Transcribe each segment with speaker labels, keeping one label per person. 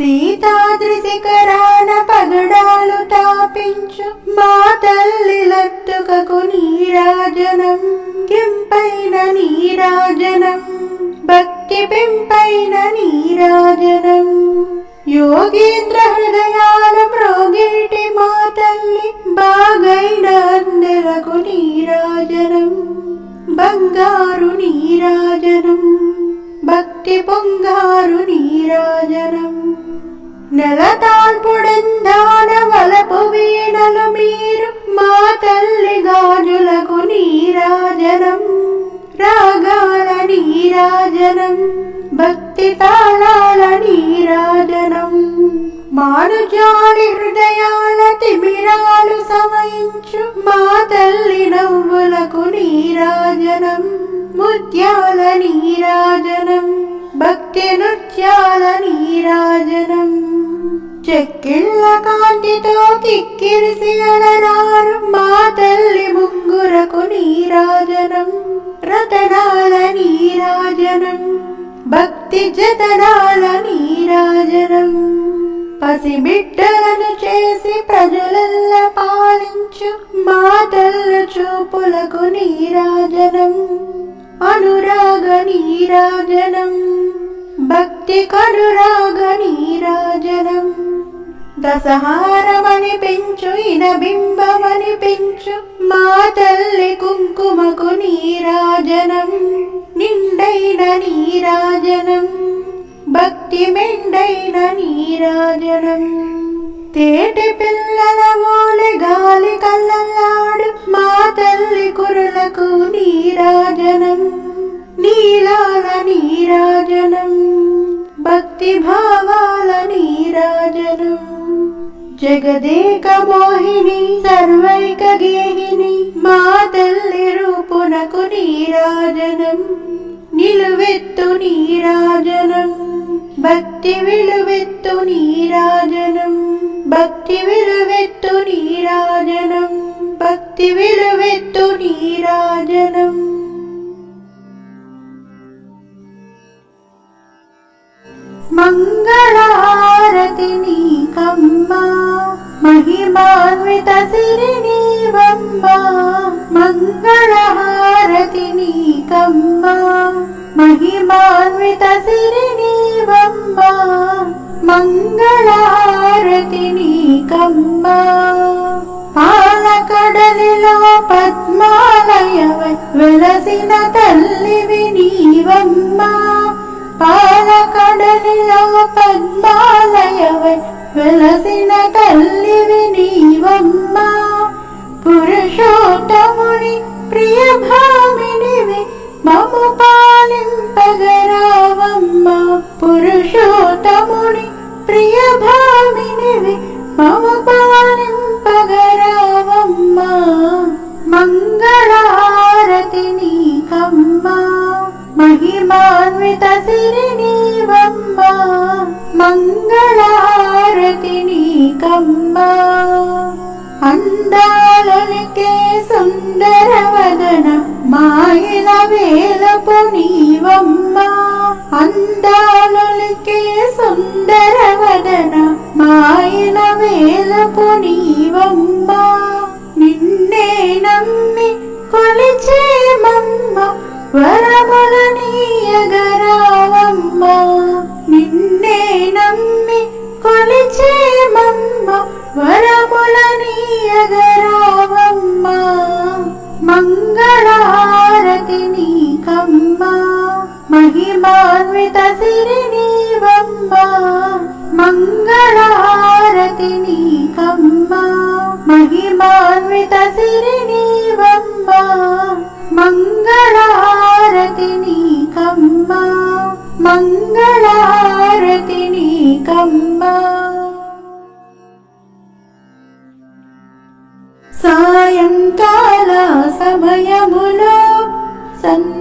Speaker 1: సీతాద్రిశిఖరాన పగడాలు తాపించు మా తల్లి లత్తుకకు నీరాజనం కెంపైన నీరాజనం భక్తి పెంపైన నీరాజనం. యోగేంద్ర హృదయాల మ్రోగేటి మా తల్లి బాగైన అందరకు నీరాజనం బంగారు నీరాజనం. భక్తి పొంగారు నీరాజనం నెలతాల్పుడెందాన వలపు వీణలు మీరు మా తల్లి గాజులకు నీరాజనం రాగాల నీరాజనం భక్తి తాళాల నీరాజనం మానుజాలి హృదయాల తిమిరాలు సమయించు మా తల్లి నవ్వులకు నీరాజనం ముత్యాల నీరాజనం భక్తి నృత్యాల నీరాజనం. చెక్కిళ్ళ కాంతితో కిక్కిరిసి అలరారు మా తల్లి ముంగురకు నీరాజనం. రతనాల నీరాజనం. భక్తి జతనాల నీరాజనం. పసిబిడ్డలను చేసి ప్రజలల్ల పాలించు మా తల్లి చూపులకు నీరాజనం. అనురాగ నీరాజనం. భక్తి కనురాగ నీరాజనం. దసహారమని పెంచు ఇన బింబమని పెంచు మా తల్లి కుంకుమకు నీరాజనం. నిండైన నీరాజనం. భక్తి మెండైన నీరాజనం. తేటి పిల్లల ఓలి గాలి కల్లల్లాడు మా తల్లి కురులకు నీరాజనం. నీలాల నీరాజనం భక్తి భావాల నీరాజనం. జగదేక మోహిని సర్వైక గేహిని మా తల్లి రూపునకు నీరాజనం. నిలువెత్తు నీరాజనం. భక్తి విలువెత్తు నీరాజనం భక్తి విలువెత్తు నీరాజనం భక్తి విలువెత్తు నీరాజనం. మంగళారతి నీకమ్మ మహిమాన్విత సిరి నీవమ్మ. మంగళహారతి నీకమ్మ మహిమాన్విత సిరి నీవమ్మ మంగళహారతి నీకమ్మ పాలకడలిలో పద్మాలయ వెలసిన తల్లివి నీవమ్మ. పాలకడలిలో పద్మాలయ వెలసిన తల్లివి నీవమ్మ. పురుషోత్తముని ప్రియ మంగళహారతి నీకమ్మ అందాలకే సుందరవదన మాయల వేలపు నీవమ్మ అందాలకే సుందర వదన మాయల వేలపు నీవమ్మ. నిన్నే నమ్మి కొలిచేమమ్మ వరములని కొలిచేమమ్మ వరముల నీయగరావమ్మ మంగళహారతి నీకమ్మ మహిమాన్విత సిరి నీవమ్మ మంగళహారతి నీకమ్మ మహిమాన్విత సిరి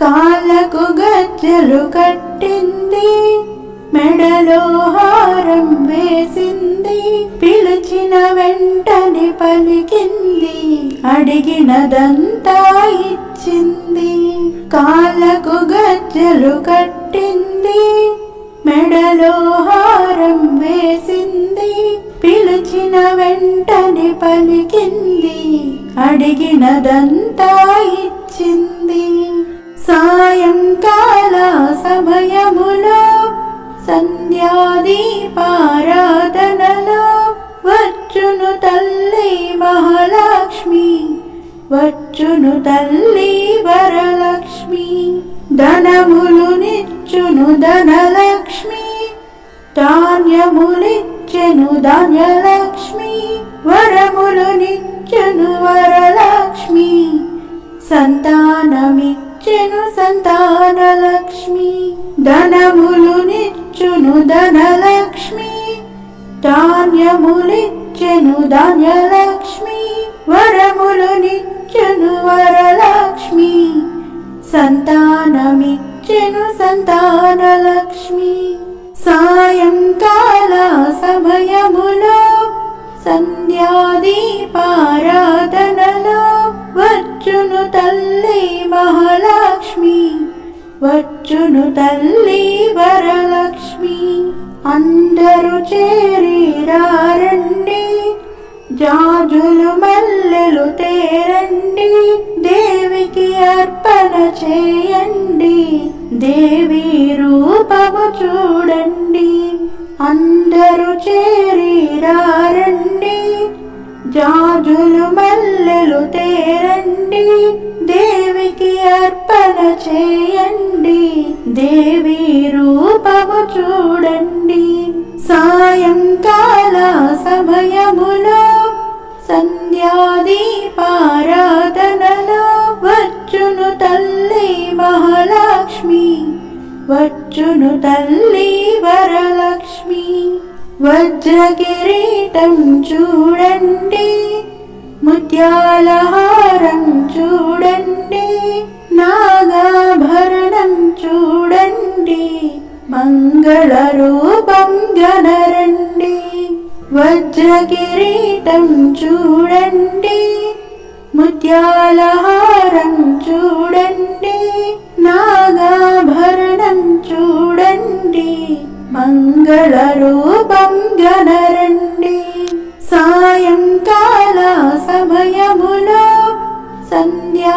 Speaker 1: కాళ్ళకు గజ్జలు కట్టింది మెడలో హారం వేసింది పిలిచిన వెంటనే పలికింది అడిగినదంతా ఇచ్చింది. కాళ్ళకు గజ్జలు కట్టింది మెడలో హారం వేసింది పిలిచిన వెంటనే పలికింది అడిగినదంతా ఇచ్చింది. సాయంకాల సమయములో సంధ్యాదీపారాధనలో వచ్చును తల్లి మహాలక్ష్మి వచ్చును తల్లి వరలక్ష్మి. ధనములు నిచ్చును ధనలక్ష్మి ధాన్యములిచ్చెను ధాన్యలక్ష్మి వరములు నిచ్చెను వరలక్ష్మి. సంతానమిచ్చెను సంతానలక్ష్మి. ధనములు నిచ్చును ధనలక్ష్మి. ధాన్యములిచ్చెను ధాన్యలక్ష్మి. వరములు నిచ్చెను వరలక్ష్మి. సంతానమిచ్చెను సంతానలక్ష్మి. సాయంకాల సమయములో సంధ్యాదీపారాధనలో వచ్చును తల్లి మహాలక్ష్మి వచ్చును తల్లి వరలక్ష్మి అందరూ చేరి రారండి జాజులు మల్లెలు తేరండి దేవికి అర్పణ చేయండి. దేవి రూపము చూడండి అందరూ చేరి రారండి జాజులు మల్లెలు తేరండి అర్పణ చేయండి. దేవి రూపము చూడండి. సాయంకాల సమయములో సంధ్యాదీపారాధనలో వచ్చును తల్లి మహాలక్ష్మి. వచ్చును తల్లి వరలక్ష్మి. వజ్ర కిరీటం చూడండి. ముత్యాలహారం చూడండి. నాగాభరణం చూడండి మంగళ రూపం గనరండి. వజ్ర కిరీటం చూడండి ముత్యాలహారం చూడండి నాగాభరణం చూడండి మంగళ రూపం గనరండి. సాయంకాల సమయములో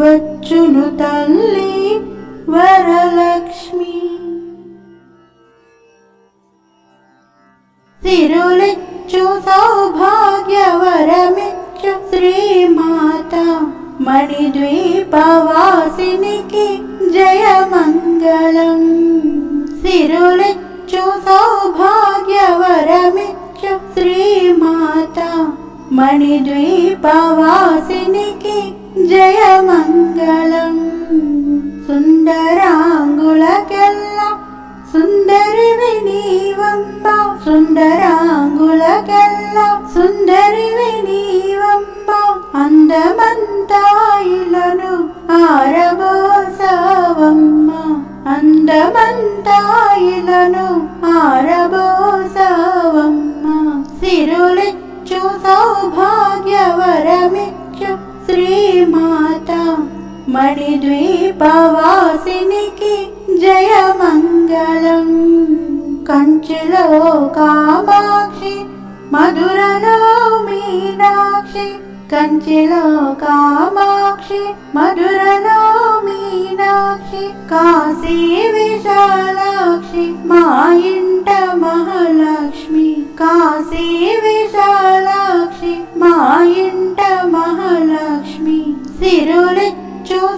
Speaker 1: వచ్చును తల్లి వరలక్ష్మి. సిరులిచ్చు సౌభాగ్యవరమిచ్చు శ్రీమాత మణిద్వీపవాసినికి జయమంగళం. సిరులిచ్చు సౌభాగ్యవరమిచ్చు శ్రీమాత మణిద్వీపవాసినికి జయమంగళం సుందరాంగులకెల్లా సుందరి మణిద్వీపవాసినికి జయమంగళం. కంచిలో కామాక్షి మధురలో మీనాక్షి కంచిలో కామాక్షి మధురలో మీనాక్షి కాశీ విశాలాక్షి మా ఇంట మహాలక్ష్మి కాశీ విశాలాక్షి మా ఇంట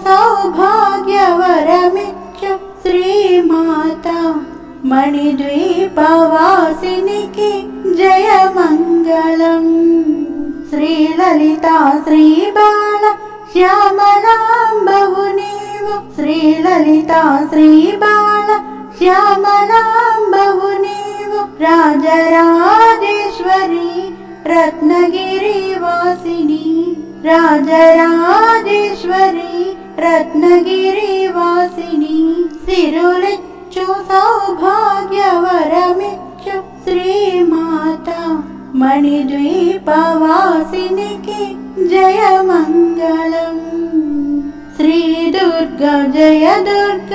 Speaker 1: सौभाग्यवरमिच्छ श्रीमाता मणिद्वीपवासिनिके जय मङ्गलम् श्रीललिता श्रीबाण श्यामनाम्बव श्रीलिता श्रीबाण श्यामनाम्बवनिव राजराजेश्वरी रत्नगिरिवासिनी। राजराजेश्वरी రత్నగిరి వాసిని రాజరాజేశ్వరి సిరులిచ్చు సౌభాగ్యవరమిచ్చు శ్రీమాత మణిద్వీపవాసినికి జయమంగళం శ్రీ దుర్గ జయ దుర్గ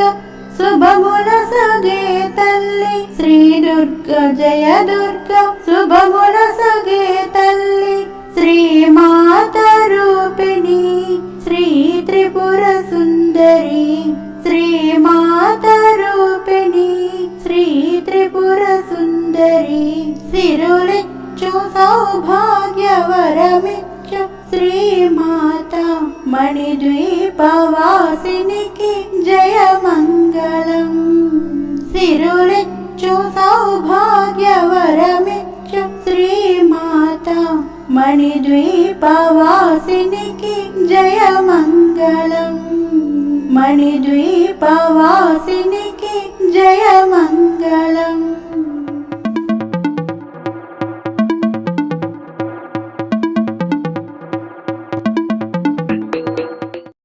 Speaker 1: శుభముల సగే తల్లి శ్రీ దుర్గ జయ దుర్గ శుభముల సగే తల్లి శ్రీమాత రూపిణి శ్రీ త్రిపుర సుందరి శ్రీ మాత రూపిణి శ్రీ త్రిపుర సుందరి సిరులిచ్చు సౌభాగ్యవరమిచ్చు శ్రీమాత మణిద్వీపవాసినికి జయమంగళం. సిరులిచ్చు సౌభాగ్యవరమిచ్చు శ్రీమాత మణిద్వీపవాసినికి జయమంగళం